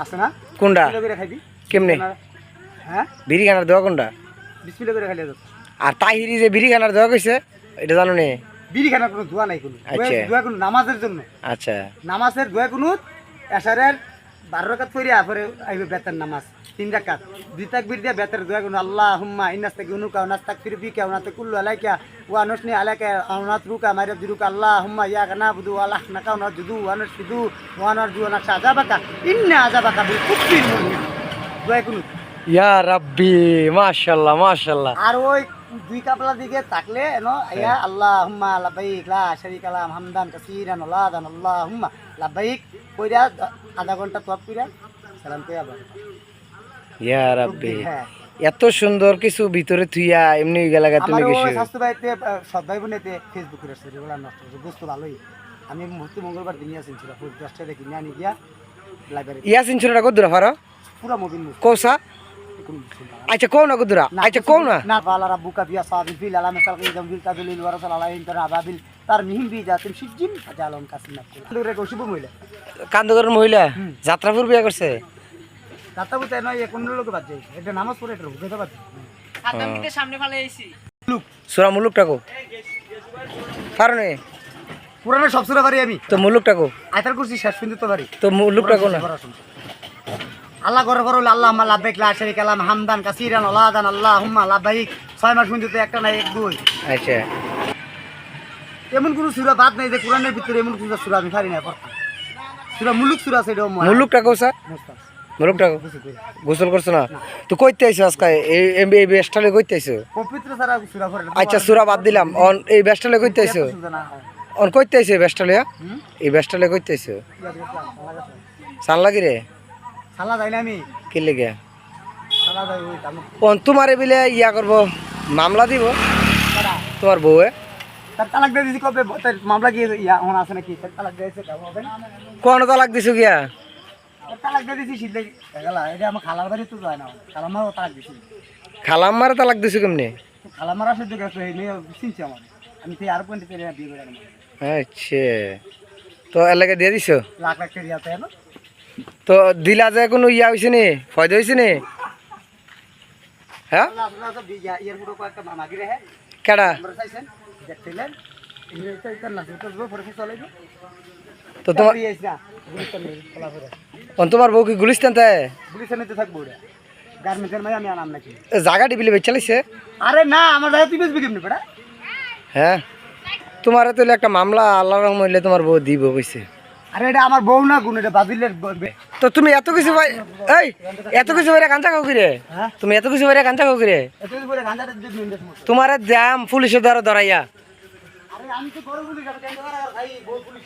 আছে না? কোনটা? কেমনে? হ্যাঁ? বিড়ি খানার দেওয়া কোনটা? বিসমিল্লাহ করে খাইলে আর তাহিরি যে বিড়ি খানার দেওয়া কইছে এটা জানো নি? বিড়ি খানার কোনো দোয়া নাই কোনো। আচ্ছা। দোয়া কোনো নামাজের জন্য। আচ্ছা। নামাজের দোয়া কোনো এসারের বারো রাকাত ফিরে পরে আইবে বেতার নামাজ তিন রাকাত। দুই তাকবির দিয়ে বেতার দোয়া কোনো আল্লাহ হুম্মা ইন্নাস থেকে উনুকা উনাস তাক ফির বিকা উনাতে কুল্লু আলাইকা ওয়া নসনি আলাইকা উনাত রুকা মারিয়া দিরুকা আল্লাহ হুম্মা ইয়া কানা বুদু আল্লাহ নাকা উনাত জুদু ওয়ানস ফিদু ওয়ানার জু নাকশা আজাবাকা ইন্না আজাবাকা বিল কুফির মুমিন দোয়া কোনো ইয়া রাব্বি মাশাআল্লাহ মাশাআল্লাহ। আর ওই দুই কাপলা দিকে থাকলে এনো ইয়া আল্লাহ হুম্মা লাবাইক লা শারিকা লা হামদান কাসীরান ওয়ালাদান আল্লাহ হুম্মা লাবাইক কইরা আধা ঘণ্টা তপ কইরা সালাম কইরা আবার ইয়া রাব্বি। হ্যাঁ। এত সুন্দর কিছু ভিতরে থুইয়া এমনি গেলাগা তুমি আমার কিছু। ওই স্বাস্থ্য ভাইতে সব ভাই বোনেতে ফেসবুকে রাখছে রেগুলার নষ্ট হচ্ছে বুঝতে ভালোই। আমি মুহূর্তে মঙ্গলবার দিন আসেন ছিল ফুল দশটা দেখি নিয়ে আনি গিয়া লাইব্রেরি ইয়াসিন ছোটটা কত দূর পারো মুখ কৌসা? আচ্ছা কও না কত দূর? আচ্ছা কও না। না। বালা রাব্বুকা বিয়া সাবিল ফিল আলা মিসাল কিদাম বিল তাদলিল ওয়া রাসূল আলাইহি তারা আবাবিল কান্দগরের মহিলা? যাত্রাপুর বিয়া করছে? দাতা বুতে নয় কোন লোক বাদ যাই এটা নামাজ পড়ে এটা বুঝতে পারছি সুরা মুলুকটা কো? পারো নে? পুরানো সব সুরা পারি আমি। তো মুলুকটা কো? আয়তার করছি শেষ পর্যন্ত তো পারি তো মুলুকটা কো না? আল্লাহ করে বড় আল্লাহ আম্মা লাব্বাইক লা শারিক আলাম হামদান কাসিরান ওলাদান আল্লাহ হুম্মা লাব্বাইক ছয় মাস পর্যন্ত একটা নাই এক দুই আচ্ছা। এমন কোনো সুরা বাদ নাই যে কোরআনের ভিতরে এমন কোনো সুরা আমি পারি না পড়তে সুরা মুলুক সুরা এটাও মনে মুলুকটা কৌসা মুলুকটা গোসল করছ না? তো কইতে আইছো আজকে এই এই- বেস্টালে কইতে আইছো? পবিত্র সারা সুরা পড়ে আচ্ছা সুরা বাদ দিলাম। অন এই বেস্টালে কইতে আইছো? অন কইতে আইছো বেস্টালে এই বেস্টালে কইতে আইছো? সান লাগি রে? সালা যাই না আমি। কি লেগে? সালা অন তোমারে বিলে ইয়া করব মামলা দিব। তোমার বউয়ে তার তালাক দিয়ে দিছি কবে তার মামলা গিয়ে ইয়া হন আছে নাকি? তার তালাক দিয়েছে কোন? তালাক দিছো গিয়া? তালাক দিয়ে দিছি শীত লেগে এটা আমার খালার বাড়ি তো যায় না। খালার তালাক দিছি। খালাম তালাক দিছো কেমনে? খালার সহ্য গেছে এই মেয়ে চিনছে আমার। আমি তো আর পয়েন্ট পেরে বিয়ে করে আচ্ছা। তো এলাকা দিয়ে দিছো? লাখ লাখ টাকা না তো দিলা যে কোনো ইয়া হয়েছে নি? ফয়দা হয়েছে নি? হ্যাঁ? কেডা? দেখছিলেন? তো তোমার তোমার বউ কি গুলিস্তান তাই গুলিস্তানে তো থাকব ওরা গার্মেন্টের আমি আনাম নাকি জাগা ডিবিলে বেচালিছে আরে না আমার দাদা তুই বেচবি কেমনি বেটা? হ্যাঁ। তোমার তো একটা মামলা আল্লাহ রহম হইলে তোমার বউ দিব কইছে। আরে এটা আমার বউ না গুণ এটা বাদিলের তো তুমি এত কিছু ভাই এই এত কিছু বাইরে কাঞ্চা খাও কিরে? হ্যাঁ? তুমি এত কিছু বাইরে কাঞ্চা খাও কিরে? তোমার জাম পুলিশের দ্বারা ধরাইয়া। আমি তো বড় পুলিশ ভাই বউ পুলিশ